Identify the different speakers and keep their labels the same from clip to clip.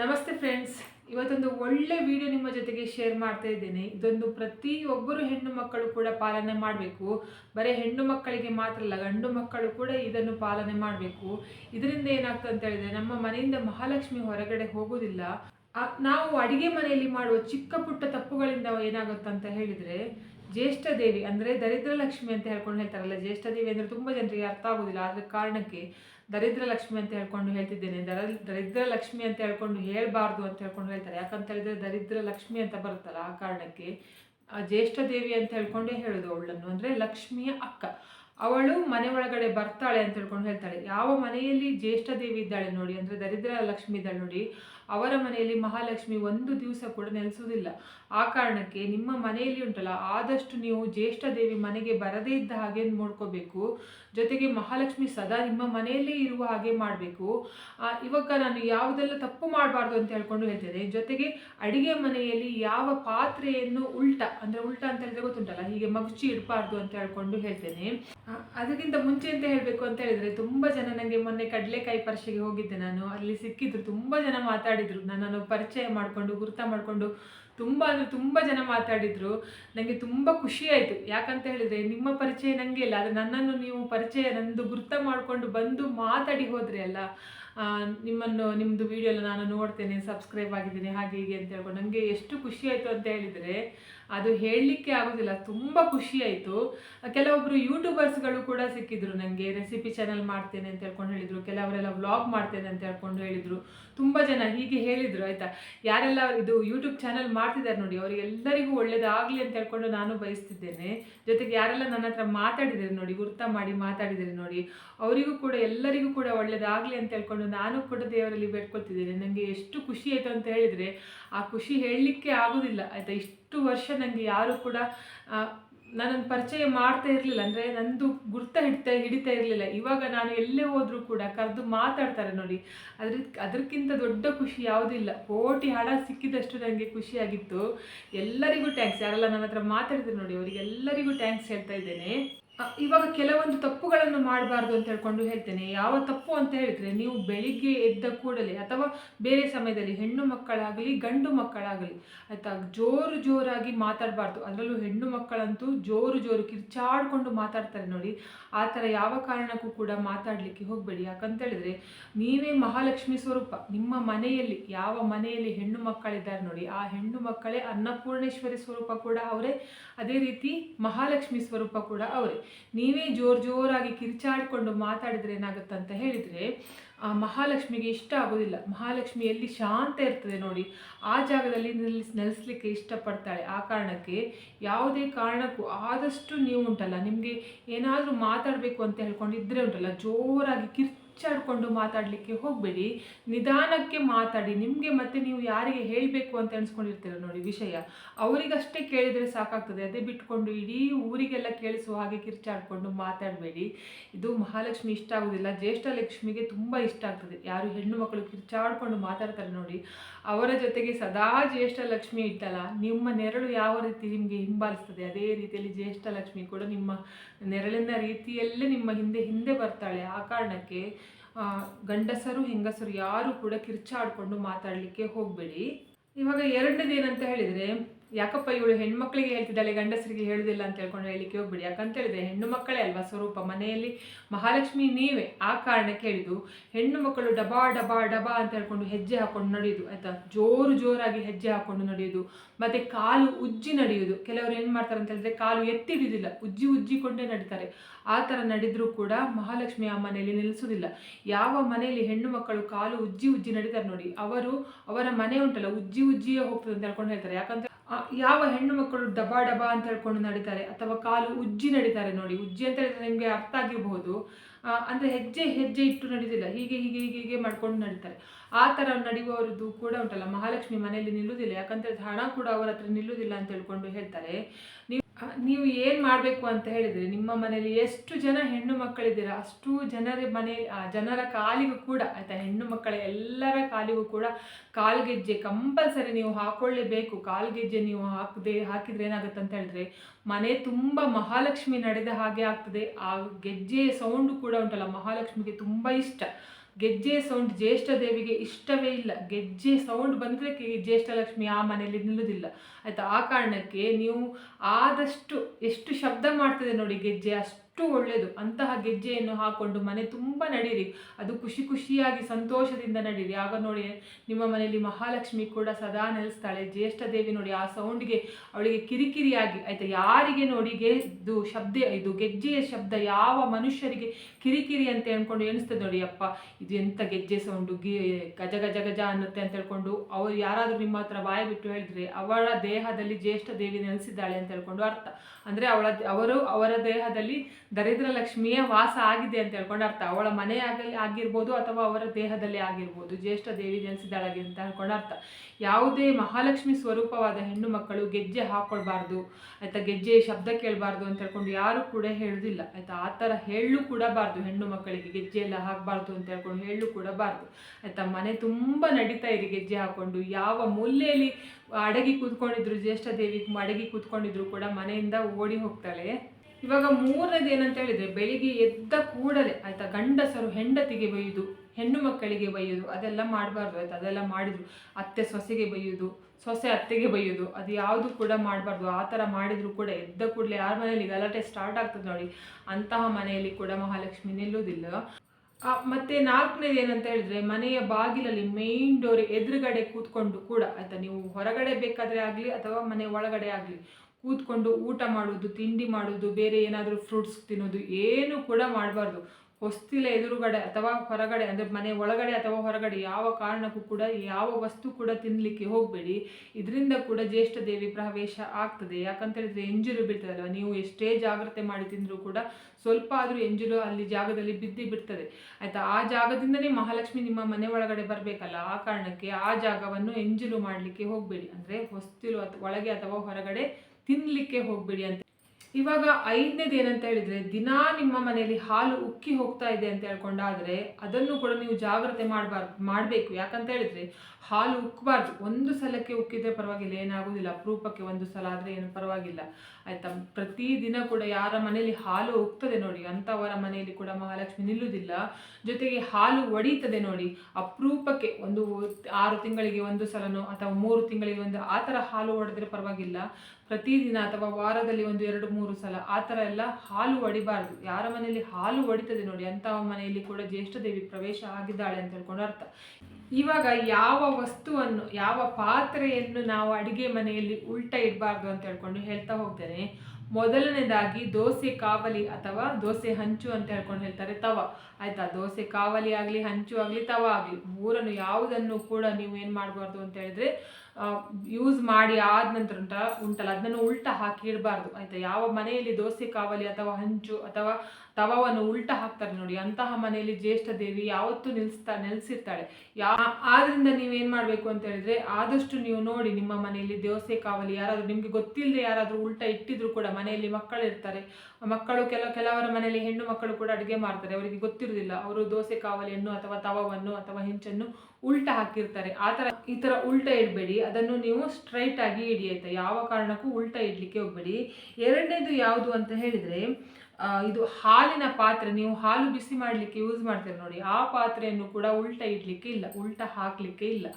Speaker 1: ನಮಸ್ತೆ ಫ್ರೆಂಡ್ಸ್ ಇವತ್ತೊಂದು ಒಳ್ಳೆ ವಿಡಿಯೋ ನಿಮ್ಮ ಜೊತೆಗೆ ಶೇರ್ ಮಾಡ್ತಾ ಇದ್ದೇನೆ. ಇದೊಂದು ಪ್ರತಿಯೊಬ್ಬರು ಹೆಣ್ಣು ಮಕ್ಕಳು ಕೂಡ ಪಾಲನೆ ಮಾಡಬೇಕು. ಬರೀ ಹೆಣ್ಣು ಮಕ್ಕಳಿಗೆ ಮಾತ್ರ ಅಲ್ಲ, ಗಂಡು ಮಕ್ಕಳು ಕೂಡ ಇದನ್ನು ಪಾಲನೆ ಮಾಡಬೇಕು. ಇದರಿಂದ ಏನಾಗ್ತದೆ ಅಂತ ಹೇಳಿದ್ರೆ, ನಮ್ಮ ಮನೆಯಿಂದ ಮಹಾಲಕ್ಷ್ಮಿ ಹೊರಗಡೆ ಹೋಗೋದಿಲ್ಲ ನಾವು ಅಡಿಗೆ ಮನೆಯಲ್ಲಿ ಮಾಡುವ ಚಿಕ್ಕ ಪುಟ್ಟ ತಪ್ಪುಗಳಿಂದ ಏನಾಗುತ್ತೆ ಅಂತ ಹೇಳಿದ್ರೆ, ಜ್ಯೇಷ್ಠ ದೇವಿ ಅಂದರೆ ದರಿದ್ರ ಲಕ್ಷ್ಮಿ ಅಂತ ಹೇಳ್ಕೊಂಡು ಹೇಳ್ತಾರಲ್ಲ, ಜ್ಯೇಷ್ಠ ದೇವಿ ಅಂದರೆ ತುಂಬ ಜನರಿಗೆ ಅರ್ಥ ಆಗೋದಿಲ್ಲ ಆದ ಕಾರಣಕ್ಕೆ ದರಿದ್ರ ಲಕ್ಷ್ಮಿ ಅಂತ ಹೇಳ್ಕೊಂಡು ಹೇಳ್ತಿದ್ದೇನೆ. ದರ, ದರಿದ್ರ ಲಕ್ಷ್ಮಿ ಅಂತ ಹೇಳ್ಕೊಂಡು ಹೇಳಬಾರ್ದು ಅಂತ ಹೇಳ್ಕೊಂಡು ಹೇಳ್ತಾರೆ. ಯಾಕಂತ ಹೇಳಿದ್ರೆ ದರಿದ್ರ ಲಕ್ಷ್ಮಿ ಅಂತ ಬರುತ್ತಲ್ಲ ಆ ಕಾರಣಕ್ಕೆ ಜ್ಯೇಷ್ಠ ದೇವಿ ಅಂತ ಹೇಳ್ಕೊಂಡೇ ಹೇಳೋದು ಅವಳನ್ನು. ಅಂದರೆ ಲಕ್ಷ್ಮಿಯ ಅಕ್ಕ. ಅವಳು ಮನೆ ಒಳಗಡೆ ಬರ್ತಾಳೆ ಅಂತ ಹೇಳ್ಕೊಂಡು ಹೇಳ್ತಾಳೆ. ಯಾವ ಮನೆಯಲ್ಲಿ ಜ್ಯೇಷ್ಠ ದೇವಿ ಇದ್ದಾಳೆ ನೋಡಿ, ಅಂದರೆ ದರಿದ್ರ ಲಕ್ಷ್ಮಿ ಇದ್ದಾಳೆ ನೋಡಿ ಅವರ ಮನೆಯಲ್ಲಿ ಮಹಾಲಕ್ಷ್ಮಿ ಒಂದು ದಿವಸ ಕೂಡ ನೆಲೆಸುವುದಿಲ್ಲ. ಆ ಕಾರಣಕ್ಕೆ ನಿಮ್ಮ ಮನೆಯಲ್ಲಿ ಉಂಟಲ್ಲ, ಆದಷ್ಟು ನೀವು ಜ್ಯೇಷ್ಠ ದೇವಿ ಮನೆಗೆ ಬರದೇ ಇದ್ದ ಹಾಗೆ ನೋಡ್ಕೋಬೇಕು. ಜೊತೆಗೆ ಮಹಾಲಕ್ಷ್ಮಿ ಸದಾ ನಿಮ್ಮ ಮನೆಯಲ್ಲೇ ಇರುವ ಹಾಗೆ ಮಾಡಬೇಕು. ಇವಾಗ ನಾನು ಯಾವುದೆಲ್ಲ ತಪ್ಪು ಮಾಡಬಾರ್ದು ಅಂತ ಹೇಳ್ಕೊಂಡು ಹೇಳ್ತೇನೆ. ಜೊತೆಗೆ ಅಡಿಗೆ ಮನೆಯಲ್ಲಿ ಯಾವ ಪಾತ್ರೆಯನ್ನು ಉಲ್ಟ, ಅಂದರೆ ಉಲ್ಟ ಅಂತ ಹೇಳಿದ್ರೆ ಗೊತ್ತುಂಟಲ್ಲ, ಹೀಗೆ ಮಗುಚಿ ಇಡಬಾರ್ದು ಅಂತ ಹೇಳ್ಕೊಂಡು ಹೇಳ್ತೇನೆ. ಅದಕ್ಕಿಂತ ಮುಂಚೆ ಅಂತ ಹೇಳಬೇಕು ಅಂತ ಹೇಳಿದ್ರೆ, ತುಂಬ ಜನ ನನಗೆ ಮೊನ್ನೆ ಕಡಲೆಕಾಯಿ ಪರೀಕ್ಷೆಗೆ ಹೋಗಿದ್ದೆ ನಾನು. ಅಲ್ಲಿ ಸಿಕ್ಕಿದ್ರು ತುಂಬ ಜನ ಮಾತಾಡಿದ್ರು. ನನ್ನನ್ನು ಪರಿಚಯ ಮಾಡಿಕೊಂಡು, ಗುರುತ ಮಾಡಿಕೊಂಡು ತುಂಬ ಅಂದರೆ ತುಂಬ ಜನ ಮಾತಾಡಿದ್ರು. ನನಗೆ ತುಂಬ ಖುಷಿ ಆಯಿತು. ಯಾಕಂತ ಹೇಳಿದರೆ ನಿಮ್ಮ ಪರಿಚಯ ನನಗೆ ಇಲ್ಲ. ಆದರೆ ನನ್ನನ್ನು ನೀವು ಪರಿಚಯ ನಂದು ಗುರುತ ಮಾಡಿಕೊಂಡು ಬಂದು ಮಾತಾಡಿ ಹೋದರೆ ಅಲ್ಲ ನಿಮ್ಮನ್ನು ನಿಮ್ಮದು ವಿಡಿಯೋ ನಾನು ನೋಡ್ತೇನೆ ಸಬ್ಸ್ಕ್ರೈಬ್ ಆಗಿದ್ದೀನಿ, ಹಾಗೆ ಹೀಗೆ ಅಂತ ಹೇಳ್ಕೊಂಡು ನನಗೆ ಎಷ್ಟು ಖುಷಿ ಆಯಿತು ಅಂತ ಹೇಳಿದರೆ ಅದು ಹೇಳಲಿಕ್ಕೆ ಆಗೋದಿಲ್ಲ. ತುಂಬ ಖುಷಿ ಆಯಿತು. ಕೆಲವೊಬ್ಬರು ಯೂಟ್ಯೂಬರ್ಸ್ಗಳು ಕೂಡ ಸಿಕ್ಕಿದ್ರು ನನಗೆ ರೆಸಿಪಿ ಚಾನಲ್ ಮಾಡ್ತೇನೆ ಅಂತ ಹೇಳ್ಕೊಂಡು ಹೇಳಿದರು. ಕೆಲವರೆಲ್ಲ ವ್ಲಾಗ್ ಮಾಡ್ತೇನೆ ಅಂತ ಹೇಳ್ಕೊಂಡು ಹೇಳಿದರು. ತುಂಬ ಜನ ಹೀಗೆ ಹೇಳಿದರು, ಆಯಿತಾ? ಯಾರೆಲ್ಲ ಇದು ಯೂಟ್ಯೂಬ್ ಚಾನಲ್ ಮಾಡ್ತಿದ್ದಾರೆ ನೋಡಿ ಅವರಿಗೆಲ್ಲರಿಗೂ ಒಳ್ಳೇದಾಗಲಿ ಅಂತ ಹೇಳ್ಕೊಂಡು ನಾನು ಬಯಸ್ತಿದ್ದೇನೆ. ಜೊತೆಗೆ ಯಾರೆಲ್ಲ ನನ್ನ ಹತ್ರ ಮಾತಾಡಿದ್ದಾರೆ ನೋಡಿ, ಗುರ್ತ ಮಾಡಿ ಮಾತಾಡಿದ್ದಾರೆ ನೋಡಿ, ಅವರಿಗೂ ಕೂಡ, ಎಲ್ಲರಿಗೂ ಕೂಡ ಒಳ್ಳೇದಾಗಲಿ ಅಂತ ಹೇಳ್ಕೊಂಡು ನಾನು ಕೂಡ ದೇವರಲ್ಲಿ ಬೇಡ್ಕೊಳ್ತಿದ್ದೇನೆ. ನನಗೆ ಎಷ್ಟು ಖುಷಿ ಆಯಿತು ಅಂತ ಹೇಳಿದರೆ, ಆ ಖುಷಿ ಹೇಳಲಿಕ್ಕೆ ಆಗೋದಿಲ್ಲ, ಆಯಿತಾ? ಇಷ್ಟು ವರ್ಷ ನನಗೆ ಯಾರು ಕೂಡ ನನ್ನನ್ನು ಪರಿಚಯ ಮಾಡ್ತಾ ಇರಲಿಲ್ಲ. ಅಂದರೆ ನಂದು ಗುರ್ತ ಹಿಡ್ತಾ, ಹಿಡಿತಾ ಇರಲಿಲ್ಲ. ಇವಾಗ ನಾನು ಎಲ್ಲೇ ಹೋದರೂ ಕೂಡ ಕರೆದು ಮಾತಾಡ್ತಾರೆ ನೋಡಿ. ಅದ್ರ ಅದಕ್ಕಿಂತ ದೊಡ್ಡ ಖುಷಿ ಯಾವುದಿಲ್ಲ. ಕೋಟಿ ಹಣ ಸಿಕ್ಕಿದಷ್ಟು ನನಗೆ ಖುಷಿಯಾಗಿತ್ತು. ಎಲ್ಲರಿಗೂ ಟ್ಯಾಂಕ್ಸ್ ಯಾರೆಲ್ಲ ನನ್ನ ಹತ್ರ ಮಾತಾಡಿದ್ರು ನೋಡಿ, ಅವರಿಗೆಲ್ಲರಿಗೂ ಟ್ಯಾಂಕ್ಸ್ ಹೇಳ್ತಾ ಇದ್ದೇನೆ. ಇವಾಗ ಕೆಲವೊಂದು ತಪ್ಪುಗಳನ್ನು ಮಾಡಬಾರ್ದು ಅಂತ ಹೇಳ್ಕೊಂಡು ಹೇಳ್ತೇನೆ. ಯಾವ ತಪ್ಪು ಅಂತ ಹೇಳಿದ್ರೆ ನೀವು ಬೆಳಿಗ್ಗೆ ಎದ್ದ ಕೂಡಲೇ ಅಥವಾ ಬೇರೆ ಸಮಯದಲ್ಲಿ ಹೆಣ್ಣು ಮಕ್ಕಳಾಗಲಿ, ಗಂಡು ಮಕ್ಕಳಾಗಲಿ, ಆಯ್ತಾ, ಜೋರು ಜೋರಾಗಿ ಮಾತಾಡಬಾರ್ದು. ಅದರಲ್ಲೂ ಹೆಣ್ಣು ಮಕ್ಕಳಂತೂ ಜೋರು ಜೋರು ಕಿರ್ಚಾಡ್ಕೊಂಡು ಮಾತಾಡ್ತಾರೆ ನೋಡಿ. ಆ ಥರ ಯಾವ ಕಾರಣಕ್ಕೂ ಕೂಡ ಮಾತಾಡಲಿಕ್ಕೆ ಹೋಗಬೇಡಿ. ಯಾಕಂತ ಹೇಳಿದ್ರೆ ನೀವೇ ಮಹಾಲಕ್ಷ್ಮಿ ಸ್ವರೂಪ. ನಿಮ್ಮ ಮನೆಯಲ್ಲಿ, ಯಾವ ಮನೆಯಲ್ಲಿ ಹೆಣ್ಣು ಮಕ್ಕಳಿದ್ದಾರೆ ನೋಡಿ, ಆ ಹೆಣ್ಣು ಮಕ್ಕಳೇ ಅನ್ನಪೂರ್ಣೇಶ್ವರಿ ಸ್ವರೂಪ ಕೂಡ ಅವರೇ. ಅದೇ ರೀತಿ ಮಹಾಲಕ್ಷ್ಮಿ ಸ್ವರೂಪ ಕೂಡ ಅವರೇ. ನೀವೇ ಜೋರು ಜೋರಾಗಿ ಕಿರ್ಚಾಡಿಕೊಂಡು ಮಾತಾಡಿದ್ರೆ ಏನಾಗುತ್ತೆ ಅಂತ ಹೇಳಿದರೆ ಆ ಮಹಾಲಕ್ಷ್ಮಿಗೆ ಇಷ್ಟ ಆಗೋದಿಲ್ಲ. ಮಹಾಲಕ್ಷ್ಮಿ ಎಲ್ಲಿ ಶಾಂತ ಇರ್ತದೆ ನೋಡಿ. ಆ ಜಾಗದಲ್ಲಿ ನಿಲ್ಲಿಸ್ ನೆಲೆಸ್ಲಿಕ್ಕೆ ಇಷ್ಟಪಡ್ತಾಳೆ. ಆ ಕಾರಣಕ್ಕೆ ಯಾವುದೇ ಕಾರಣಕ್ಕೂ ಆದಷ್ಟು ನೀವು ಉಂಟಲ್ಲ, ನಿಮಗೆ ಏನಾದರೂ ಮಾತಾಡಬೇಕು ಅಂತ ಹೇಳ್ಕೊಂಡಿದ್ರೆ ಉಂಟಲ್ಲ, ಜೋರಾಗಿ ಕಿರ್ಚಾಡ್ಕೊಂಡು ಮಾತಾಡಲಿಕ್ಕೆ ಹೋಗಬೇಡಿ. ನಿಧಾನಕ್ಕೆ ಮಾತಾಡಿ. ನಿಮಗೆ ಮತ್ತೆ ನೀವು ಯಾರಿಗೆ ಹೇಳಬೇಕು ಅಂತ ಅನ್ಸ್ಕೊಂಡಿರ್ತೀರ ನೋಡಿ ವಿಷಯ. ಅವರಿಗಷ್ಟೇ ಕೇಳಿದರೆ ಸಾಕಾಗ್ತದೆ. ಅದೇ ಬಿಟ್ಕೊಂಡು ಇಡೀ ಊರಿಗೆಲ್ಲ ಕೇಳಿಸುವ ಹಾಗೆ ಕಿರ್ಚಾಡ್ಕೊಂಡು ಮಾತಾಡಬೇಡಿ. ಇದು ಮಹಾಲಕ್ಷ್ಮಿ ಇಷ್ಟ ಆಗೋದಿಲ್ಲ. ಜ್ಯೇಷ್ಠ ಲಕ್ಷ್ಮಿಗೆ ತುಂಬ ಇಷ್ಟ ಆಗ್ತದೆ. ಯಾರು ಹೆಣ್ಣು ಮಕ್ಕಳು ಕಿರ್ಚಾಡ್ಕೊಂಡು ಮಾತಾಡ್ತಾರೆ ನೋಡಿ, ಅವರ ಜೊತೆಗೆ ಸದಾ ಜ್ಯೇಷ್ಠ ಲಕ್ಷ್ಮಿ ಇಟ್ಟಲ್ಲ ನಿಮ್ಮ ನೆರಳು ಯಾವ ರೀತಿ ನಿಮಗೆ ಹಿಂಬಾಲಿಸ್ತದೆ? ಅದೇ ರೀತಿಯಲ್ಲಿ ಜ್ಯೇಷ್ಠ ಲಕ್ಷ್ಮಿ ಕೂಡ ನಿಮ್ಮ ನೆರಳಿನ ರೀತಿಯಲ್ಲೇ ನಿಮ್ಮ ಹಿಂದೆ ಹಿಂದೆ ಬರ್ತಾಳೆ. ಆ ಕಾರಣಕ್ಕೆ ಗಂಡಸರು, ಹೆಂಗಸರು ಯಾರು ಕೂಡ ಕಿರ್ಚಾಡ್ಕೊಂಡು ಮಾತಾಡಲಿಕ್ಕೆ ಹೋಗಬೇಡಿ. ಇವಾಗ ಎರಡನೇದು ಏನಂತ ಹೇಳಿದರೆ ಯಾಕಪ್ಪ ಇವಳು ಹೆಣ್ಮಕ್ಳಿಗೆ ಹೇಳ್ತಿದ್ದಾಳೆ, ಗಂಡಸರಿಗೆ ಹೇಳುದಿಲ್ಲ ಅಂತ ಹೇಳ್ಕೊಂಡು ಹೇಳಲಿಕ್ಕೆ ಹೋಗ್ಬಿಡಿ. ಯಾಕಂತ ಹೇಳಿದ್ರೆ ಹೆಣ್ಣು ಮಕ್ಕಳೇ ಅಲ್ವಾ ಸ್ವರೂಪ? ಮನೆಯಲ್ಲಿ ಮಹಾಲಕ್ಷ್ಮಿ ನೀವೇ. ಆ ಕಾರಣಕ್ಕೆ ಹೇಳಿದ್ದು ಹೆಣ್ಣು ಮಕ್ಕಳು ಡಬಾ ಡಬಾ ಡಬಾ ಅಂತ ಹೇಳ್ಕೊಂಡು ಹೆಜ್ಜೆ ಹಾಕೊಂಡು ನಡೆಯುದು. ಆಯ್ತಾ? ಜೋರು ಜೋರಾಗಿ ಹೆಜ್ಜೆ ಹಾಕೊಂಡು ನಡೆಯುದು. ಮತ್ತೆ ಕಾಲು ಉಜ್ಜಿ ನಡೆಯುದು. ಕೆಲವರು ಏನು ಮಾಡ್ತಾರೆ ಅಂತ ಹೇಳಿದ್ರೆ ಕಾಲು ಎತ್ತಿ ಉಜ್ಜಿ ಉಜ್ಜಿ ಉಜ್ಜಿಕೊಂಡೇ ನಡೀತಾರೆ. ಆ ಥರ ನಡೆದರೂ ಕೂಡ ಮಹಾಲಕ್ಷ್ಮಿ ಆ ಮನೆಯಲ್ಲಿ ನಿಲ್ಲಿಸೋದಿಲ್ಲ ಯಾವ ಮನೆಯಲ್ಲಿ ಹೆಣ್ಣು ಮಕ್ಕಳು ಕಾಲು ಉಜ್ಜಿ ಉಜ್ಜಿ ನಡೀತಾರೆ ನೋಡಿ, ಅವರು ಅವರ ಮನೆ ಉಂಟಲ್ಲ, ಉಜ್ಜಿ ಉಜ್ಜಿಯೇ ಹೋಗ್ತದೆ ಅಂತ ಹೇಳ್ಕೊಂಡು ಹೇಳ್ತಾರೆ. ಯಾಕಂದ್ರೆ ಯಾವ ಹೆಣ್ಣು ಮಕ್ಕಳು ಡಬಾ ಡಬಾ ಅಂತ ಹೇಳ್ಕೊಂಡು ನಡೀತಾರೆ, ಅಥವಾ ಕಾಲು ಉಜ್ಜಿ ನಡೀತಾರೆ ನೋಡಿ, ಉಜ್ಜಿ ಅಂತ ಹೇಳಿದ್ರೆ ನಿಮಗೆ ಅರ್ಥ ಆಗಿರಬಹುದು ಅಂದರೆ ಹೆಜ್ಜೆ ಹೆಜ್ಜೆ ಇಟ್ಟು ನಡೀತಿಲ್ಲ ಹೀಗೆ ಹೀಗೆ ಹೀಗೆ ಹೀಗೆ ಮಾಡ್ಕೊಂಡು ನಡೀತಾರೆ. ಆ ಥರ ನಡೆಯುವವರದ್ದು ಕೂಡ ಉಂಟಲ್ಲ, ಮಹಾಲಕ್ಷ್ಮಿ ಮನೆಯಲ್ಲಿ ನಿಲ್ಲುವುದಿಲ್ಲ ಯಾಕಂತ ಹೇಳಿದ್ರೆ ಹಣ ಕೂಡ ಅವರ ಹತ್ರ ನಿಲ್ಲುವುದಿಲ್ಲ ಅಂತ ಹೇಳ್ಕೊಂಡು ಹೇಳ್ತಾರೆ. ನೀವು ನೀವು ಏನು ಮಾಡಬೇಕು ಅಂತ ಹೇಳಿದರೆ ನಿಮ್ಮ ಮನೆಯಲ್ಲಿ ಎಷ್ಟು ಜನ ಹೆಣ್ಣು ಮಕ್ಕಳಿದ್ದೀರಾ, ಅಷ್ಟು ಜನರ ಮನೆ ಜನರ ಕಾಲಿಗೂ ಕೂಡ, ಆಯಿತಾ, ಹೆಣ್ಣು ಮಕ್ಕಳ, ಎಲ್ಲರ ಕಾಲಿಗೂ ಕೂಡ ಕಾಲ್ಗೆಜ್ಜೆ ಕಂಪಲ್ಸರಿ ನೀವು ಹಾಕೊಳ್ಳೇಬೇಕು. ಕಾಲ್ಗೆಜ್ಜೆ ನೀವು ಹಾಕದೆ, ಹಾಕಿದ್ರೆ ಏನಾಗುತ್ತೆ ಅಂತ ಹೇಳಿದ್ರೆ ಮನೆ ತುಂಬ ಮಹಾಲಕ್ಷ್ಮಿ ನಡೆದ ಹಾಗೆ ಆಗ್ತದೆ. ಆ ಗೆಜ್ಜೆ ಸೌಂಡು ಕೂಡ ಉಂಟಲ್ಲ, ಮಹಾಲಕ್ಷ್ಮಿಗೆ ತುಂಬ ಇಷ್ಟ. ಗೆಜ್ಜೆ ಸೌಂಡ್ ಜ್ಯೇಷ್ಠ ದೇವಿಗೆ ಇಷ್ಟವೇ ಇಲ್ಲ. ಗೆಜ್ಜೆ ಸೌಂಡ್ ಬಂದರೆ ಜ್ಯೇಷ್ಠ ಲಕ್ಷ್ಮಿ ಆ ಮನೆಯಲ್ಲಿ ನಿಲ್ಲುವುದಿಲ್ಲ ಆಯಿತಾ, ಆ ಕಾರಣಕ್ಕೆ ನೀವು ಆದಷ್ಟು ಎಷ್ಟು ಶಬ್ದ ಮಾಡ್ತದೆ ನೋಡಿ ಗೆಜ್ಜೆ ಅಷ್ಟು. ಒಳ್ಳೆಯದು ಅಂತಹ ಗೆಜ್ಜೆಯನ್ನು ಹಾಕೊಂಡು ಮನೆ ತುಂಬ ನಡೀರಿ ಅದು ಖುಷಿ ಖುಷಿಯಾಗಿ ಸಂತೋಷದಿಂದ ನಡೀರಿ ಆಗ ನೋಡಿ, ನಿಮ್ಮ ಮನೆಯಲ್ಲಿ ಮಹಾಲಕ್ಷ್ಮಿ ಕೂಡ ಸದಾ ನೆಲೆಸ್ತಾಳೆ. ಜ್ಯೇಷ್ಠ ದೇವಿ ನೋಡಿ, ಆ ಸೌಂಡ್ಗೆ ಅವಳಿಗೆ ಕಿರಿಕಿರಿಯಾಗಿ, ಆಯ್ತಾ, ಯಾರಿಗೆ ನೋಡಿ ಗೆದ್ದು ಶಬ್ದ, ಇದು ಗೆಜ್ಜೆಯ ಶಬ್ದ, ಯಾವ ಮನುಷ್ಯರಿಗೆ ಕಿರಿಕಿರಿ ಅಂತ ಹೇಳ್ಕೊಂಡು ಎಣಿಸ್ತದೆ ನೋಡಿ ಅಪ್ಪ. ಇದು ಎಂತ ಗೆಜ್ಜೆ ಸೌಂಡು ಗಜ ಗಜ ಗಜ ಅನ್ನತ್ತೆ ಅಂತ ಹೇಳ್ಕೊಂಡು ಅವ್ರು ಯಾರಾದರೂ ನಿಮ್ಮ ಹತ್ರ ಬಾಯಿ ಬಿಟ್ಟು ಹೇಳಿದ್ರೆ ಅವಳ ದೇಹದಲ್ಲಿ ಜ್ಯೇಷ್ಠ ದೇವಿ ನೆಲೆಸಿದ್ದಾಳೆ ಅಂತ ಹೇಳ್ಕೊಂಡು ಅರ್ಥ. ಅಂದರೆ ಅವಳ, ಅವರು ಅವರ ದೇಹದಲ್ಲಿ ದರಿದ್ರ ಲಕ್ಷ್ಮಿಯ ವಾಸ ಆಗಿದೆ ಅಂತ ಹೇಳ್ಕೊಂಡು ಅರ್ಥ. ಅವಳ ಮನೆ ಆಗಲಿ, ಆಗಿರ್ಬೋದು ಅಥವಾ ಅವರ ದೇಹದಲ್ಲಿ ಆಗಿರ್ಬೋದು, ಜ್ಯೇಷ್ಠ ದೇವಿ ಜನಿಸಿದಾಳಾಗಿ ಅಂತ ಹೇಳ್ಕೊಂಡು ಅರ್ಥ. ಯಾವುದೇ ಮಹಾಲಕ್ಷ್ಮಿ ಸ್ವರೂಪವಾದ ಹೆಣ್ಣು ಮಕ್ಕಳು ಗೆಜ್ಜೆ ಹಾಕೊಳ್ಬಾರ್ದು, ಆಯ್ತಾ ಗೆಜ್ಜೆ ಶಬ್ದ ಕೇಳಬಾರ್ದು ಅಂತ ಹೇಳ್ಕೊಂಡು ಯಾರು ಕೂಡ ಹೇಳುದಿಲ್ಲ. ಆಯ್ತಾ ಆ ಥರ ಹೇಳು ಕೂಡ ಬಾರ್ದು, ಹೆಣ್ಣು ಮಕ್ಕಳಿಗೆ ಗೆಜ್ಜೆ ಎಲ್ಲ ಹಾಕಬಾರ್ದು ಅಂತ ಹೇಳ್ಕೊಂಡು ಹೇಳು ಕೂಡ ಬಾರ್ದು. ಆಯ್ತಾ ಮನೆ ತುಂಬ ನಡೀತಾ ಇರಿ ಗೆಜ್ಜೆ ಹಾಕೊಂಡು. ಯಾವ ಮೂಲೆಯಲ್ಲಿ ಅಡಗಿ ಕೂತ್ಕೊಂಡಿದ್ರು, ಜ್ಯೇಷ್ಠ ದೇವಿ ಅಡಗಿ ಕೂತ್ಕೊಂಡಿದ್ರು ಕೂಡ ಮನೆಯಿಂದ ಓಡಿ ಹೋಗ್ತಾಳೆ. ಇವಾಗ ಮೂರನೇದು ಏನಂತ ಹೇಳಿದ್ರೆ, ಬೆಳಿಗ್ಗೆ ಎದ್ದ ಕೂಡಲೇ ಆಯ್ತಾ, ಗಂಡಸರು ಹೆಂಡತಿಗೆ ಬೈಯುದು, ಹೆಣ್ಣು ಮಕ್ಕಳಿಗೆ ಬೈಯುದು, ಅದೆಲ್ಲ ಮಾಡಬಾರ್ದು ಆಯ್ತು, ಅದೆಲ್ಲ ಮಾಡಿದ್ರು. ಅತ್ತೆ ಸೊಸೆಗೆ ಬೈಯುದು, ಸೊಸೆ ಅತ್ತೆಗೆ ಬೈಯೋದು, ಅದು ಯಾವುದು ಕೂಡ ಮಾಡಬಾರ್ದು. ಆ ಥರ ಮಾಡಿದ್ರು ಕೂಡ ಎದ್ದ ಕೂಡಲೇ ಯಾರ ಮನೆಯಲ್ಲಿ ಗಲಾಟೆ ಸ್ಟಾರ್ಟ್ ಆಗ್ತದೆ ನೋಡಿ. ಅಂತಹ ಮನೆಯಲ್ಲಿ ಕೂಡ ಮಹಾಲಕ್ಷ್ಮಿ ನಿಲ್ಲುವುದಿಲ್ಲ. ಮತ್ತೆ ನಾಲ್ಕನೇದು ಏನಂತ ಹೇಳಿದ್ರೆ, ಮನೆಯ ಬಾಗಿಲಲ್ಲಿ ಮೇನ್ ಡೋರ್ ಎದುರುಗಡೆ ಕೂತ್ಕೊಂಡು ಕೂಡ ಆಯ್ತಾ, ನೀವು ಹೊರಗಡೆ ಬೇಕಾದರೆ ಆಗಲಿ ಅಥವಾ ಮನೆ ಒಳಗಡೆ ಆಗಲಿ ಕೂತ್ಕೊಂಡು ಊಟ ಮಾಡೋದು, ತಿಂಡಿ ಮಾಡೋದು, ಬೇರೆ ಏನಾದರೂ ಫ್ರೂಟ್ಸ್ ತಿನ್ನೋದು, ಏನು ಕೂಡ ಮಾಡಬಾರ್ದು. ಹೊಸ್ತಿಲ ಎದುರುಗಡೆ ಅಥವಾ ಹೊರಗಡೆ ಅಂದರೆ ಮನೆ ಒಳಗಡೆ ಅಥವಾ ಹೊರಗಡೆ ಯಾವ ಕಾರಣಕ್ಕೂ ಕೂಡ ಯಾವ ವಸ್ತು ಕೂಡ ತಿನ್ನಲಿಕ್ಕೆ ಹೋಗಬೇಡಿ. ಇದರಿಂದ ಕೂಡ ಜ್ಯೇಷ್ಠ ದೇವಿ ಪ್ರವೇಶ ಆಗ್ತದೆ. ಯಾಕಂತ ಹೇಳಿದ್ರೆ ಎಂಜಲು ಬೀಳ್ತದಲ್ವ? ನೀವು ಎಷ್ಟೇ ಜಾಗ್ರತೆ ಮಾಡಿ ತಿಂದರೂ ಕೂಡ ಸ್ವಲ್ಪ ಆದರೂ ಎಂಜಲು ಅಲ್ಲಿ ಜಾಗದಲ್ಲಿ ಬಿದ್ದು ಬಿಡ್ತದೆ. ಆಯಿತಾ? ಆ ಜಾಗದಿಂದನೇ ಮಹಾಲಕ್ಷ್ಮಿ ನಿಮ್ಮ ಮನೆ ಒಳಗಡೆ ಬರಬೇಕಲ್ಲ? ಆ ಕಾರಣಕ್ಕೆ ಆ ಜಾಗವನ್ನು ಎಂಜಲು ಮಾಡಲಿಕ್ಕೆ ಹೋಗಬೇಡಿ. ಅಂದರೆ ಹೊಸ್ತಿಲು ಅಥವಾ ಒಳಗೆ ಅಥವಾ ಹೊರಗಡೆ ತಿನ್ನಲಿಕ್ಕೆ ಹೋಗಬೇಡಿ ಅಂತ. ಇವಾಗ ಐದನೇದು ಏನಂತ ಹೇಳಿದ್ರೆ, ದಿನಾ ನಿಮ್ಮ ಮನೆಯಲ್ಲಿ ಹಾಲು ಉಕ್ಕಿ ಹೋಗ್ತಾ ಇದೆ ಅಂತ ಹೇಳ್ಕೊಂಡಾದ್ರೆ ಅದನ್ನು ಕೂಡ ನೀವು ಜಾಗ್ರತೆ ಮಾಡಬಾರ್ದು, ಮಾಡಬೇಕು. ಯಾಕಂತ ಹೇಳಿದ್ರೆ, ಹಾಲು ಉಕ್ಕಬಾರ್ದು. ಒಂದು ಸಲಕ್ಕೆ ಉಕ್ಕಿದ್ರೆ ಪರವಾಗಿಲ್ಲ, ಏನಾಗೋದಿಲ್ಲ. ಅಪರೂಪಕ್ಕೆ ಒಂದು ಸಲ ಆದರೆ ಏನು ಪರವಾಗಿಲ್ಲ. ಆಯ್ತಾ? ಪ್ರತಿದಿನ ಕೂಡ ಯಾರ ಮನೆಯಲ್ಲಿ ಹಾಲು ಉಕ್ತದೆ ನೋಡಿ ಅಂಥವರ ಮನೆಯಲ್ಲಿ ಕೂಡ ಮಹಾಲಕ್ಷ್ಮಿ ನಿಲ್ಲುವುದಿಲ್ಲ ಜೊತೆಗೆ ಹಾಲು ಒಡೀತದೆ ನೋಡಿ, ಅಪರೂಪಕ್ಕೆ ಒಂದು ಆರು ತಿಂಗಳಿಗೆ ಒಂದು ಸಲನೋ ಅಥವಾ ಮೂರು ತಿಂಗಳಿಗೆ ಒಂದು ಆ ಥರ ಹಾಲು ಒಡೆದ್ರೆ ಪರವಾಗಿಲ್ಲ. ಪ್ರತಿದಿನ ಅಥವಾ ವಾರದಲ್ಲಿ ಒಂದು ಎರಡು, ಮೂರು ಸಲ ಆ ಥರ ಎಲ್ಲ ಹಾಲು ಒಡಿಬಾರ್ದು. ಯಾರ ಮನೆಯಲ್ಲಿ ಹಾಲು ಒಡಿತದೆ ನೋಡಿ ಅಂತಹ ಮನೆಯಲ್ಲಿ ಕೂಡ ಜ್ಯೇಷ್ಠ ದೇವಿ ಪ್ರವೇಶ ಆಗಿದ್ದಾಳೆ ಅಂತ ಹೇಳ್ಕೊಂಡು ಅರ್ಥ. ಇವಾಗ ಯಾವ ವಸ್ತುವನ್ನು, ಯಾವ ಪಾತ್ರೆಯನ್ನು ನಾವು ಅಡಿಗೆ ಮನೆಯಲ್ಲಿ ಉಲ್ಟ ಇಡಬಾರ್ದು ಅಂತ ಹೇಳ್ಕೊಂಡು ಹೇಳ್ತಾ ಹೋಗ್ತೇನೆ. ಮೊದಲನೇದಾಗಿ ದೋಸೆ ಕಾವಲಿ ಅಥವಾ ದೋಸೆ ಹಂಚು ಅಂತ ಹೇಳ್ಕೊಂಡು ಹೇಳ್ತಾರೆ ತವ. ಆಯ್ತಾ, ದೋಸೆ ಕಾವಲಿ ಆಗಲಿ, ಹಂಚು ಆಗಲಿ, ತವ ಆಗಲಿ, ಮೂರನ್ನು ಯಾವುದನ್ನು ಕೂಡ ನೀವು ಏನು ಮಾಡಬಾರ್ದು ಅಂತ ಹೇಳಿದ್ರೆ ಯೂಸ್ ಮಾಡಿ ಆದ ನಂತರ ಉಂಟ, ಉಂಟಲ್ಲ, ಅದನ್ನು ಉಲ್ಟ ಹಾಕಿ ಇಡಬಾರ್ದು, ಆಯ್ತಾ? ಯಾವ ಮನೆಯಲ್ಲಿ ದೋಸೆ ಕಾವಲಿ ಅಥವಾ ಹಂಚು ಅಥವಾ ತವವನ್ನು ಉಲ್ಟ ಹಾಕ್ತಾರೆ ನೋಡಿ, ಅಂತಹ ಮನೆಯಲ್ಲಿ ಜ್ಯೇಷ್ಠ ದೇವಿ ಯಾವತ್ತೂ ನಿಲ್ಲಿಸ್ತಾ ನೆಲೆಸಿರ್ತಾಳೆ. ಯಾ, ಆದ್ರಿಂದ ನೀವೇನು ಮಾಡಬೇಕು ಅಂತ ಹೇಳಿದ್ರೆ, ಆದಷ್ಟು ನೀವು ನೋಡಿ ನಿಮ್ಮ ಮನೆಯಲ್ಲಿ ದೋಸೆ ಕಾವಲಿ ಯಾರಾದರೂ, ನಿಮಗೆ ಗೊತ್ತಿಲ್ಲದೆ ಯಾರಾದರೂ ಉಲ್ಟ ಇಟ್ಟಿದ್ರು ಕೂಡ ಮನೆಯಲ್ಲಿ ಮಕ್ಕಳು ಇರ್ತಾರೆ ಮಕ್ಕಳು ಕೆಲ, ಕೆಲವರ ಮನೆಯಲ್ಲಿ ಹೆಣ್ಣು ಮಕ್ಕಳು ಕೂಡ ಅಡುಗೆ ಮಾಡ್ತಾರೆ, ಅವರಿಗೆ ಗೊತ್ತಿರುವುದಿಲ್ಲ. ಅವರು ದೋಸೆ ಕಾವಲಿಯನ್ನು ಅಥವಾ ತವವನ್ನು ಅಥವಾ ಹೆಂಚನ್ನು ಉಲ್ಟ ಹಾಕಿರ್ತಾರೆ. ಆ ಥರ ಈ ಥರ ಉಲ್ಟ ಇಡಬೇಡಿ. ಅದನ್ನು ನೀವು ಸ್ಟ್ರೈಟ್ ಆಗಿ ಇಡಿ ಆಯ್ತಾ ಯಾವ ಕಾರಣಕ್ಕೂ ಉಲ್ಟ ಇಡ್ಲಿಕ್ಕೆ ಹೋಗಬೇಡಿ. ಎರಡನೇದು ಯಾವುದು ಅಂತ ಹೇಳಿದರೆ ಇದು ಹಾಲಿನ ಪಾತ್ರೆ, ನೀವು ಹಾಲು ಬಿಸಿ ಮಾಡಲಿಕ್ಕೆ ಯೂಸ್ ಮಾಡ್ತೀರಿ ನೋಡಿ, ಆ ಪಾತ್ರೆಯನ್ನು ಕೂಡ ಉಲ್ಟ ಇಡ್ಲಿಕ್ಕೆ ಇಲ್ಲ, ಉಲ್ಟ ಹಾಕಲಿಕ್ಕೆ ಇಲ್ಲ.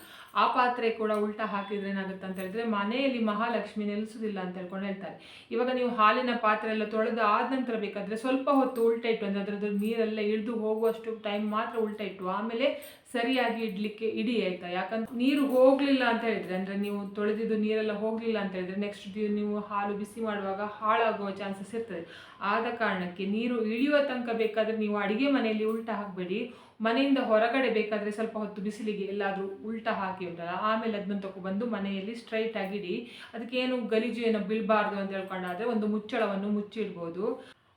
Speaker 1: ಆ ಪಾತ್ರೆ ಕೂಡ ಉಲ್ಟ ಹಾಕಿದ್ರೆ ಏನಾಗುತ್ತೆ ಅಂತ ಹೇಳಿದ್ರೆ, ಮನೆಯಲ್ಲಿ ಮಹಾಲಕ್ಷ್ಮಿ ನೆಲೆಸುವುದಿಲ್ಲ ಅಂತ ಹೇಳ್ಕೊಂಡು ಹೇಳ್ತಾರೆ. ಇವಾಗ ನೀವು ಹಾಲಿನ ಪಾತ್ರೆ ಎಲ್ಲ ತೊಳೆದು ಆದ ನಂತರ ಬೇಕಾದರೆ ಸ್ವಲ್ಪ ಹೊತ್ತು ಉಲ್ಟ ಇಟ್ಟು, ಅಂದರೆ ಅದರದ್ದು ನೀರೆಲ್ಲ ಇಳಿದು ಹೋಗುವಷ್ಟು ಟೈಮ್ ಮಾತ್ರ ಉಲ್ಟ ಇಟ್ಟು, ಆಮೇಲೆ ಸರಿಯಾಗಿ ಇಡ್ಲಿಕ್ಕೆ ಇಡಿ ಆಯ್ತಾ? ಯಾಕಂದ್ರೆ ನೀರು ಹೋಗ್ಲಿಲ್ಲ ಅಂತ ಹೇಳಿದ್ರೆ, ಅಂದ್ರೆ ನೀವು ತೊಳೆದಿದ್ದು ನೀರೆಲ್ಲ ಹೋಗ್ಲಿಲ್ಲ ಅಂತ ಹೇಳಿದ್ರೆ ನೆಕ್ಸ್ಟ್ ನೀವು ಹಾಲು ಬಿಸಿ ಮಾಡುವಾಗ ಹಾಳಾಗುವ ಚಾನ್ಸಸ್ ಇರ್ತದೆ. ಆದ ಕಾರಣಕ್ಕೆ ನೀರು ಇಳಿಯುವ ತನಕ ಬೇಕಾದ್ರೆ ನೀವು ಅಡಿಗೆ ಮನೆಯಲ್ಲಿ ಉಲ್ಟಾ ಹಾಕಬೇಡಿ. ಮನೆಯಿಂದ ಹೊರಗಡೆ ಬೇಕಾದ್ರೆ ಸ್ವಲ್ಪ ಹೊತ್ತು ಬಿಸಿಲಿಗೆ ಎಲ್ಲಾದರೂ ಉಲ್ಟಾ ಹಾಕಿ ಉಂಟಲ್ಲ, ಆಮೇಲೆ ಅದನ್ನ ತಗೊಬಂದು ಮನೆಯಲ್ಲಿ ಸ್ಟ್ರೈಟ್ ಆಗಿ ಇಡಿ. ಅದಕ್ಕೆ ಏನು ಗಲೀಜು ಏನೋ ಬೀಳಬಾರ್ದು ಅಂತ ಹೇಳ್ಕೊಂಡಾದ್ರೆ ಒಂದು ಮುಚ್ಚಳವನ್ನು ಮುಚ್ಚಿಡ್ಬೋದು.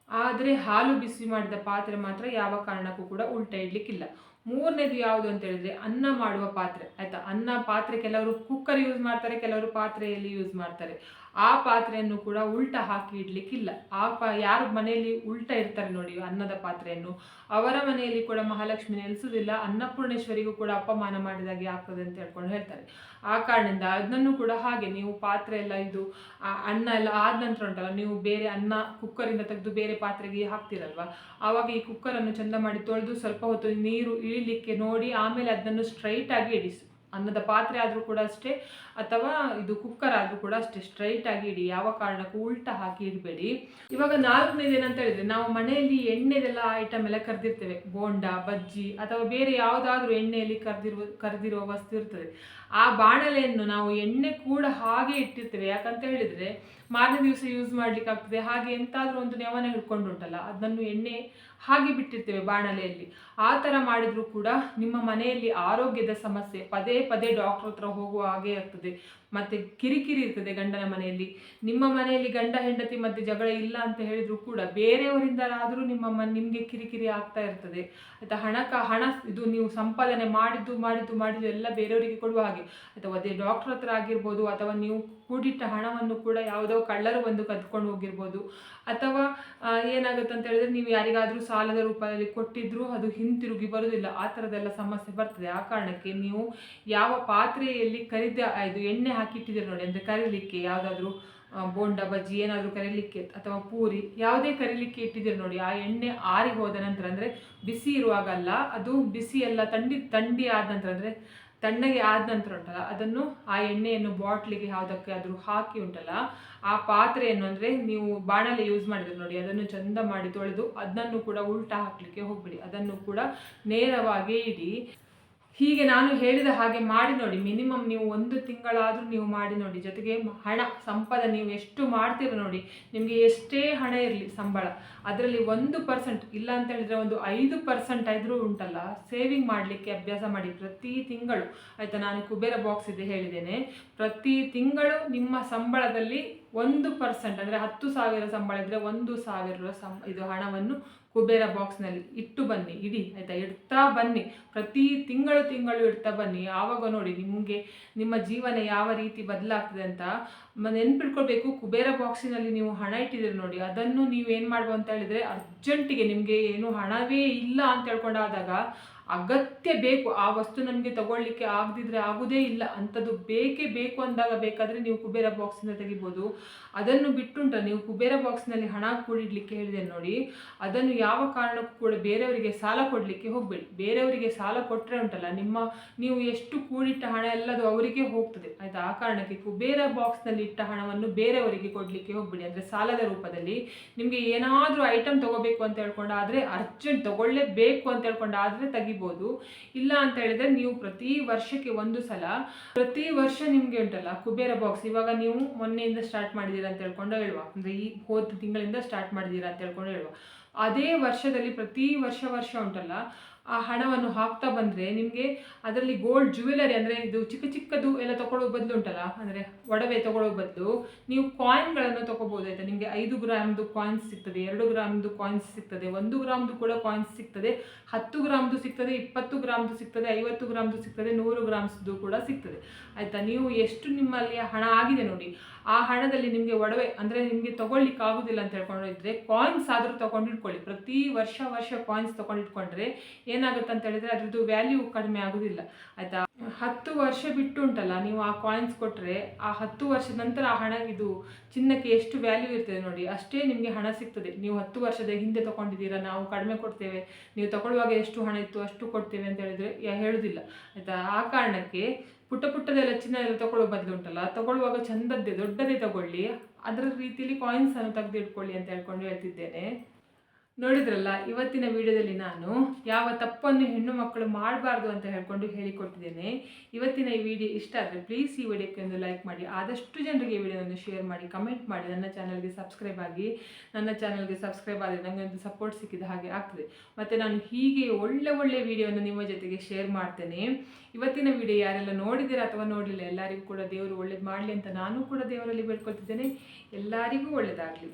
Speaker 1: ಆದರೆ ಹಾಲು ಬಿಸಿ ಮಾಡಿದ ಪಾತ್ರೆ ಮಾತ್ರ ಯಾವ ಕಾರಣಕ್ಕೂ ಕೂಡ ಉಲ್ಟಾ ಇಡ್ಲಿಕ್ಕಿಲ್ಲ. ಮೂರನೇದು ಯಾವುದು ಅಂತ ಹೇಳಿದ್ರೆ ಅನ್ನ ಮಾಡುವ ಪಾತ್ರೆ, ಆಯ್ತಾ? ಅನ್ನ ಪಾತ್ರೆ ಕೆಲವರು ಕುಕ್ಕರ್ ಯೂಸ್ ಮಾಡ್ತಾರೆ, ಕೆಲವರು ಪಾತ್ರೆಯಲ್ಲಿ ಯೂಸ್ ಮಾಡ್ತಾರೆ. ಆ ಪಾತ್ರೆಯನ್ನು ಕೂಡ ಉಲ್ಟ ಹಾಕಿ ಇಡ್ಲಿಕ್ಕಿಲ್ಲ. ಆ ಪಾ, ಯಾರ ಮನೆಯಲ್ಲಿ ಉಲ್ಟ ಇರ್ತಾರೆ ನೋಡಿ ಅನ್ನದ ಪಾತ್ರೆಯನ್ನು. ಅವರ ಮನೆಯಲ್ಲಿ ಕೂಡ ಮಹಾಲಕ್ಷ್ಮಿ ನೆಲೆಸುವುದಿಲ್ಲ, ಅನ್ನಪೂರ್ಣೇಶ್ವರಿಗೂ ಕೂಡ ಅಪಮಾನ ಮಾಡಿದಾಗೆ ಆಗ್ತದೆ ಅಂತ ಹೇಳ್ಕೊಂಡು ಹೇಳ್ತಾರೆ. ಆ ಕಾರಣದಿಂದ ಅದನ್ನು ಕೂಡ ಹಾಗೆ ನೀವು ಪಾತ್ರೆ ಎಲ್ಲ ಇದು ಅನ್ನ ಎಲ್ಲ ಆದ ನಂತರ ಉಂಟಲ್ಲ, ನೀವು ಬೇರೆ ಅನ್ನ ಕುಕ್ಕರಿಂದ ತೆಗೆದು ಬೇರೆ ಪಾತ್ರೆಗೆ ಹಾಕ್ತಿರಲ್ವಾ? ಆವಾಗ ಈ ಕುಕ್ಕರನ್ನು ಚಂದ ಮಾಡಿ ತೊಳೆದು ಸ್ವಲ್ಪ ಹೊತ್ತು ನೀರು ಇಳಿಲಿಕ್ಕೆ ನೋಡಿ ಆಮೇಲೆ ಅದನ್ನು ಸ್ಟ್ರೈಟ್ ಆಗಿ ಇಡಿಸಿ. ಅನ್ನದ ಪಾತ್ರೆ ಆದರೂ ಕೂಡ ಅಷ್ಟೇ, ಅಥವಾ ಇದು ಕುಕ್ಕರ್ ಆದರೂ ಕೂಡ ಅಷ್ಟೇ ಸ್ಟ್ರೈಟ್ ಆಗಿ ಇಡಿ. ಯಾವ ಕಾರಣಕ್ಕೂ ಉಲ್ಟಾ ಹಾಕಿ ಇಡಬೇಡಿ. ಇವಾಗ ನಾಲ್ಕನೇದು ಏನಂತ ಹೇಳಿದ್ರೆ, ನಾವು ಮನೆಯಲ್ಲಿ ಎಣ್ಣೆದೆಲ್ಲ ಐಟಮ್ ಎಲ್ಲ ಕರೆದಿರ್ತೇವೆ. ಬೋಂಡ, ಬಜ್ಜಿ ಅಥವಾ ಬೇರೆ ಯಾವುದಾದ್ರೂ ಎಣ್ಣೆಯಲ್ಲಿ ಕರೆದಿರುವ ಕರೆದಿರುವ ವಸ್ತು ಇರ್ತದೆ. ಆ ಬಾಣಲೆಯನ್ನು ನಾವು ಎಣ್ಣೆ ಕೂಡ ಹಾಗೆ ಇಟ್ಟಿರ್ತೇವೆ. ಯಾಕಂತ ಹೇಳಿದ್ರೆ ಮಾರನೇ ದಿವಸ ಯೂಸ್ ಮಾಡ್ಲಿಕ್ಕೆ ಆಗ್ತದೆ. ಹಾಗೆ ಎಂತಾದ್ರೂ ಒಂದು ನೆವನ ಹಿಡ್ಕೊಂಡುಂಟಲ್ಲ, ಅದನ್ನು ಎಣ್ಣೆ ಹಾಗೆ ಬಿಟ್ಟಿರ್ತೇವೆ ಬಾಣಲೆಯಲ್ಲಿ. ಆ ಥರ ಮಾಡಿದರೂ ಕೂಡ ನಿಮ್ಮ ಮನೆಯಲ್ಲಿ ಆರೋಗ್ಯದ ಸಮಸ್ಯೆ ಪದೇ ಪದೇ ಡಾಕ್ಟರ್ ಹತ್ರ ಹೋಗುವ ಹಾಗೆ ಆಗ್ತದೆ. ಮತ್ತೆ ಕಿರಿಕಿರಿ ಇರ್ತದೆ ಗಂಡನ ಮನೆಯಲ್ಲಿ. ನಿಮ್ಮ ಮನೆಯಲ್ಲಿ ಗಂಡ ಹೆಂಡತಿ ಮಧ್ಯೆ ಜಗಳ ಇಲ್ಲ ಅಂತ ಹೇಳಿದ್ರು ಕೂಡ ಬೇರೆಯವರಿಂದಲಾದರೂ ನಿಮ್ಮ ಮ, ನಿಮಗೆ ಕಿರಿಕಿರಿ ಆಗ್ತಾ ಇರ್ತದೆ. ಆಯ್ತಾ? ಹಣಕ, ಹಣ, ಇದು ನೀವು ಸಂಪಾದನೆ ಮಾಡಿದ್ದು ಮಾಡಿದ್ದು ಮಾಡಿದ್ದು ಎಲ್ಲ ಬೇರೆಯವರಿಗೆ ಕೊಡುವ ಹಾಗೆ. ಅಥವಾ ಅದೇ ಡಾಕ್ಟರ್ ಹತ್ರ ಆಗಿರ್ಬೋದು, ಅಥವಾ ನೀವು ಕೂಡಿಟ್ಟ ಹಣವನ್ನು ಕೂಡ ಯಾವುದೋ ಕಳ್ಳರು ಬಂದು ಕದ್ಕೊಂಡು ಹೋಗಿರ್ಬೋದು. ಅಥವಾ ಏನಾಗುತ್ತೆ ಅಂತ ಹೇಳಿದ್ರೆ ನೀವು ಯಾರಿಗಾದ್ರೂ ಸಾಲದ ರೂಪದಲ್ಲಿ ಕೊಟ್ಟಿದ್ರು ಅದು ಹಿಂತಿರುಗಿ ಬರುವುದಿಲ್ಲ. ಆ ಥರದ್ದೆಲ್ಲ ಸಮಸ್ಯೆ ಬರ್ತದೆ. ಆ ಕಾರಣಕ್ಕೆ ನೀವು ಯಾವ ಪಾತ್ರೆಯಲ್ಲಿ ಕರಿದ, ಇದು ಎಣ್ಣೆ ಹಾಕಿಟ್ಟಿದ್ದೀರಿ ನೋಡಿ, ಅಂದರೆ ಕರೀಲಿಕ್ಕೆ ಯಾವುದಾದ್ರೂ ಬೋಂಡ, ಬಜ್ಜಿ ಏನಾದರೂ ಕರೀಲಿಕ್ಕೆ, ಅಥವಾ ಪೂರಿ, ಯಾವುದೇ ಕರೀಲಿಕ್ಕೆ ಇಟ್ಟಿದ್ದೀರಿ ನೋಡಿ, ಆ ಎಣ್ಣೆ ಆರಿ ಹೋದ ನಂತರ ಅಂದರೆ ಬಿಸಿ ಇರುವಾಗಲ್ಲ ಅದು ಬಿಸಿ ಎಲ್ಲ ತಂಡಿ ತಂಡಿ ಆದ ನಂತರ ಅಂದರೆ ತಣ್ಣಗೆ ಆದ ನಂತರ ಉಂಟಲ್ಲ, ಅದನ್ನು ಆ ಎಣ್ಣೆಯನ್ನು ಬಾಟ್ಲಿಗೆ ಯಾವುದಕ್ಕೆ ಆದರೂ ಹಾಕಿ ಉಂಟಲ್ಲ, ಆ ಪಾತ್ರೆಯನ್ನು ಅಂದರೆ ನೀವು ಬಾಣಲೆ ಯೂಸ್ ಮಾಡಿದ್ರೆ ನೋಡಿ, ಅದನ್ನು ಚಂದ ಮಾಡಿ ತೊಳೆದು, ಅದನ್ನು ಕೂಡ ಉಲ್ಟಾ ಹಾಕಲಿಕ್ಕೆ ಹೋಗ್ಬಿಡಿ, ಅದನ್ನು ಕೂಡ ನೇರವಾಗಿ ಇಡಿ. ಹೀಗೆ ನಾನು ಹೇಳಿದ ಹಾಗೆ ಮಾಡಿ ನೋಡಿ ಮಿನಿಮಮ್ ನೀವು ಒಂದು ತಿಂಗಳಾದರೂ ನೀವು ಮಾಡಿ ನೋಡಿ, ಜೊತೆಗೆ ಹಣ, ಸಂಪದ ನೀವು ಎಷ್ಟು ಮಾಡ್ತೀರ ನೋಡಿ, ನಿಮಗೆ ಎಷ್ಟೇ ಹಣ ಇರಲಿ ಸಂಬಳ, ಅದರಲ್ಲಿ ಒಂದು ಪರ್ಸೆಂಟ್ ಇಲ್ಲ ಅಂತ ಹೇಳಿದರೆ ಒಂದು ಐದು ಪರ್ಸೆಂಟ್ ಆದರೂ ಉಂಟಲ್ಲ ಸೇವಿಂಗ್ ಮಾಡಲಿಕ್ಕೆ ಅಭ್ಯಾಸ ಮಾಡಿ ಪ್ರತಿ ತಿಂಗಳು. ಆಯಿತಾ, ನಾನು ಕುಬೇರ ಬಾಕ್ಸ್ ಇದೆ ಹೇಳಿದ್ದೇನೆ. ಪ್ರತಿ ತಿಂಗಳು ನಿಮ್ಮ ಸಂಬಳದಲ್ಲಿ ಒಂದು ಪರ್ಸೆಂಟ್ ಅಂದರೆ ಹತ್ತು ಸಾವಿರ ಸಂಬಳ ಇದ್ದರೆ ಒಂದು ಸಾವಿರ ಸಂ ಇದು ಹಣವನ್ನು ಕುಬೇರ ಬಾಕ್ಸ್ನಲ್ಲಿ ಇಟ್ಟು ಬನ್ನಿ, ಇಡಿ, ಆಯಿತಾ? ಇಡ್ತಾ ಬನ್ನಿ. ಪ್ರತಿ ತಿಂಗಳು ತಿಂಗಳು ಇಡ್ತಾ ಬನ್ನಿ. ಆವಾಗ ನೋಡಿ ನಿಮಗೆ ನಿಮ್ಮ ಜೀವನ ಯಾವ ರೀತಿ ಬದಲಾಗ್ತದೆ ಅಂತ ನೆನ್ಪಿಟ್ಕೊಳ್ಬೇಕು. ಕುಬೇರ ಬಾಕ್ಸಿನಲ್ಲಿ ನೀವು ಹಣ ಇಟ್ಟಿದ್ದೀರಿ ನೋಡಿ. ಅದನ್ನು ನೀವು ಏನು ಮಾಡ್ಬೋದು ಅಂತ ಹೇಳಿದರೆ ಅರ್ಜೆಂಟಿಗೆ ನಿಮಗೆ ಏನು ಹಣವೇ ಇಲ್ಲ ಅಂತ ಹೇಳ್ಕೊಂಡಾದಾಗ ಅಗತ್ಯ ಬೇಕು, ಆ ವಸ್ತು ನಮಗೆ ತಗೊಳ್ಳಿಕ್ಕೆ ಆಗದಿದ್ರೆ ಆಗುದೇ ಇಲ್ಲ. ಅಂಥದ್ದು ಬೇಕೇ ಬೇಕು ಅಂದಾಗ ಬೇಕಾದರೆ ನೀವು ಕುಬೇರ ಬಾಕ್ಸಿಂದ ತೆಗಿಬೋದು. ಅದನ್ನು ಬಿಟ್ಟುಂಟ, ನೀವು ಕುಬೇರ ಬಾಕ್ಸ್ನಲ್ಲಿ ಹಣ ಕೂಡಿಡಲಿಕ್ಕೆ ಹೇಳಿದೆ ನೋಡಿ. ಅದನ್ನು ಯಾವ ಕಾರಣಕ್ಕೂ ಕೂಡ ಬೇರೆಯವರಿಗೆ ಸಾಲ ಕೊಡಲಿಕ್ಕೆ ಹೋಗಬೇಡಿ. ಬೇರೆಯವರಿಗೆ ಸಾಲ ಕೊಟ್ಟರೆ ಉಂಟಲ್ಲ, ನಿಮ್ಮ, ನೀವು ಎಷ್ಟು ಕೂಡಿಟ್ಟ ಹಣ ಎಲ್ಲದು ಅವರಿಗೆ ಹೋಗ್ತದೆ. ಆಯ್ತು? ಆ ಕಾರಣಕ್ಕೆ ಕುಬೇರ ಬಾಕ್ಸ್ನಲ್ಲಿ ಇಟ್ಟ ಹಣವನ್ನು ಬೇರೆಯವರಿಗೆ ಕೊಡಲಿಕ್ಕೆ ಹೋಗಬೇಡಿ. ಅಂದರೆ ಸಾಲದ ರೂಪದಲ್ಲಿ ನಿಮಗೆ ಏನಾದರೂ ಐಟಮ್ ತಗೋಬೇಕು ಅಂತ ಹೇಳ್ಕೊಂಡಾದರೆ ಅರ್ಜೆಂಟ್ ತಗೊಳ್ಳೇಬೇಕು ಅಂತ ಹೇಳ್ಕೊಂಡಾದರೆ ತೆಗಿಬೋದು. ಇಲ್ಲ ಅಂತ ಹೇಳಿದ್ರೆ ನೀವು ಪ್ರತಿ ವರ್ಷಕ್ಕೆ ಒಂದು ಸಲ, ಪ್ರತಿ ವರ್ಷ ನಿಮಗೆ ಉಂಟಲ್ಲ, ಕುಬೇರ ಬಾಕ್ಸ್ ಇವಾಗ ನೀವು ಮೊನ್ನೆಯಿಂದ ಸ್ಟಾರ್ಟ್ ಮಾಡಿದ್ದೀರಾ ಅಂತ ಹೇಳ್ಕೊಂಡು ಹೇಳುವ. ಅಂದರೆ ಈ ಹೋದ ತಿಂಗಳಿಂದ ಸ್ಟಾರ್ಟ್ ಮಾಡಿದ್ದೀರಾ ಅಂತ ಹೇಳ್ಕೊಂಡು ಹೇಳುವ. ಅದೇ ವರ್ಷದಲ್ಲಿ ಪ್ರತಿ ವರ್ಷ ವರ್ಷ ಉಂಟಲ್ಲ ಆ ಹಣವನ್ನು ಹಾಕ್ತಾ ಬಂದರೆ ನಿಮಗೆ ಅದರಲ್ಲಿ ಗೋಲ್ಡ್ ಜ್ಯುವೆಲರಿ ಅಂದರೆ ಇದು ಚಿಕ್ಕ ಚಿಕ್ಕದು ಎಲ್ಲ ತೊಗೊಳ್ಳೋ ಬದಲು ಉಂಟಲ್ಲ? ಅಂದರೆ ಒಡವೆ ತೊಗೊಳ್ಳೋ ಬದಲು. ನೀವು ಕಾಯಿನ್ಗಳನ್ನು ತೊಗೋಬೋದು ಆಯಿತಾ? ನಿಮಗೆ ಐದು ಗ್ರಾಮ್ದು ಕಾಯಿನ್ಸ್ ಸಿಗ್ತದೆ, ಎರಡು ಗ್ರಾಮ್ದು ಕಾಯಿನ್ಸ್ ಸಿಗ್ತದೆ, ಒಂದು ಗ್ರಾಮ್ದು ಕೂಡ ಕಾಯಿನ್ಸ್ ಸಿಗ್ತದೆ, ಹತ್ತು ಗ್ರಾಮ್ದು ಸಿಗ್ತದೆ, ಇಪ್ಪತ್ತು ಗ್ರಾಮ್ದು ಸಿಗ್ತದೆ, ಐವತ್ತು ಗ್ರಾಮ್ದು ಸಿಗ್ತದೆ, ನೂರು ಗ್ರಾಮ್ಸ್ದು ಕೂಡ ಸಿಗ್ತದೆ. ಆಯಿತಾ? ನೀವು ಎಷ್ಟು ನಿಮ್ಮಲ್ಲಿ ಹಣ ಆಗಿದೆ ನೋಡಿ ಆ ಹಣದಲ್ಲಿ ನಿಮಗೆ ಒಡವೆ ಅಂದರೆ ನಿಮಗೆ ತೊಗೊಳ್ಲಿಕ್ಕೆ ಆಗೋದಿಲ್ಲ ಅಂತ ಹೇಳ್ಕೊಂಡಿದ್ರೆ ಕಾಯಿನ್ಸ್ ಆದರೂ ತೊಗೊಂಡಿಟ್ಕೊಳ್ಳಿ. ಪ್ರತಿ ವರ್ಷ ವರ್ಷ ಕಾಯಿನ್ಸ್ ತೊಗೊಂಡಿಟ್ಕೊಂಡ್ರೆ ಏನಾಗುತ್ತೆ ಅಂತ ಹೇಳಿದರೆ ಅದ್ರದ್ದು ವ್ಯಾಲ್ಯೂ ಕಡಿಮೆ ಆಗೋದಿಲ್ಲ. ಆಯಿತಾ? ಹತ್ತು ವರ್ಷ ಬಿಟ್ಟು ಉಂಟಲ್ಲ ನೀವು ಆ ಕಾಯಿನ್ಸ್ ಕೊಟ್ಟರೆ ಆ ಹತ್ತು ವರ್ಷದ ನಂತರ ಆ ಹಣ ಇದು ಚಿನ್ನಕ್ಕೆ ಎಷ್ಟು ವ್ಯಾಲ್ಯೂ ಇರ್ತದೆ ನೋಡಿ, ಅಷ್ಟೇ ನಿಮಗೆ ಹಣ ಸಿಗ್ತದೆ. ನೀವು ಹತ್ತು ವರ್ಷದ ಹಿಂದೆ ತೊಗೊಂಡಿದ್ದೀರಾ, ನಾವು ಕಡಿಮೆ ಕೊಡ್ತೇವೆ. ನೀವು ತಗೊಳ್ಳುವಾಗ ಎಷ್ಟು ಹಣ ಇತ್ತು ಅಷ್ಟು ಕೊಡ್ತೇವೆ ಅಂತ ಹೇಳಿದರೆ ಆಯಿತಾ ಆಯ್ತಾ? ಆ ಕಾರಣಕ್ಕೆ ಪುಟ್ಟ ಪುಟ್ಟದೆಲ್ಲ ಚಿನ್ನ ಎಲ್ಲ ತಗೊಳ್ಳೋ ಬದಲು ಉಂಟಲ್ಲ ತಗೊಳ್ಳುವಾಗ ಚಂದದ್ದೇ, ದೊಡ್ಡದೇ ತಗೊಳ್ಳಿ ಅದರ ರೀತಿಯಲ್ಲಿ ಕಾಯಿನ್ಸನ್ನು ಅನ್ನು ತೆಗೆದು ಅಂತ ಹೇಳ್ಕೊಂಡು ಹೇಳ್ತಿದ್ದೇನೆ. ನೋಡಿದ್ರಲ್ಲ, ಇವತ್ತಿನ ವಿಡಿಯೋದಲ್ಲಿ ನಾನು ಯಾವ ತಪ್ಪನ್ನು ಹೆಣ್ಣು ಮಕ್ಕಳು ಮಾಡಬಾರ್ದು ಅಂತ ಹೇಳ್ಕೊಂಡು ಹೇಳಿಕೊಟ್ಟಿದ್ದೇನೆ. ಇವತ್ತಿನ ಈ ವಿಡಿಯೋ ಇಷ್ಟ ಆದರೆ ಪ್ಲೀಸ್ ಈ ವಿಡಿಯೋಕ್ಕೆ ಒಂದು ಲೈಕ್ ಮಾಡಿ. ಆದಷ್ಟು ಜನರಿಗೆ ಈ ವಿಡಿಯೋವನ್ನು ಶೇರ್ ಮಾಡಿ ಕಮೆಂಟ್ ಮಾಡಿ. ನನ್ನ ಚಾನಲ್ಗೆ ಸಬ್ಸ್ಕ್ರೈಬ್ ಆಗಿ, ನನ್ನ ಚಾನಲ್ಗೆ ಸಬ್ಸ್ಕ್ರೈಬ್ ಆದರೆ ನನಗೆ ಒಂದು ಸಪೋರ್ಟ್ ಸಿಕ್ಕಿದ ಹಾಗೆ ಆಗ್ತದೆ. ಮತ್ತು ನಾನು ಹೀಗೆ ಒಳ್ಳೆ ಒಳ್ಳೆ ವಿಡಿಯೋವನ್ನು ನಿಮ್ಮ ಜೊತೆಗೆ ಶೇರ್ ಮಾಡ್ತೇನೆ. ಇವತ್ತಿನ ವಿಡಿಯೋ ಯಾರೆಲ್ಲ ನೋಡಿದ್ದೀರಾ ಅಥವಾ ನೋಡಲಿಲ್ಲ, ಎಲ್ಲರಿಗೂ ಕೂಡ ದೇವರು ಒಳ್ಳೇದು ಮಾಡಲಿ ಅಂತ ನಾನು ಕೂಡ ದೇವರಲ್ಲಿ ಬೇಡ್ಕೊಳ್ತಿದ್ದೇನೆ. ಎಲ್ಲರಿಗೂ ಒಳ್ಳೆಯದಾಗಲಿ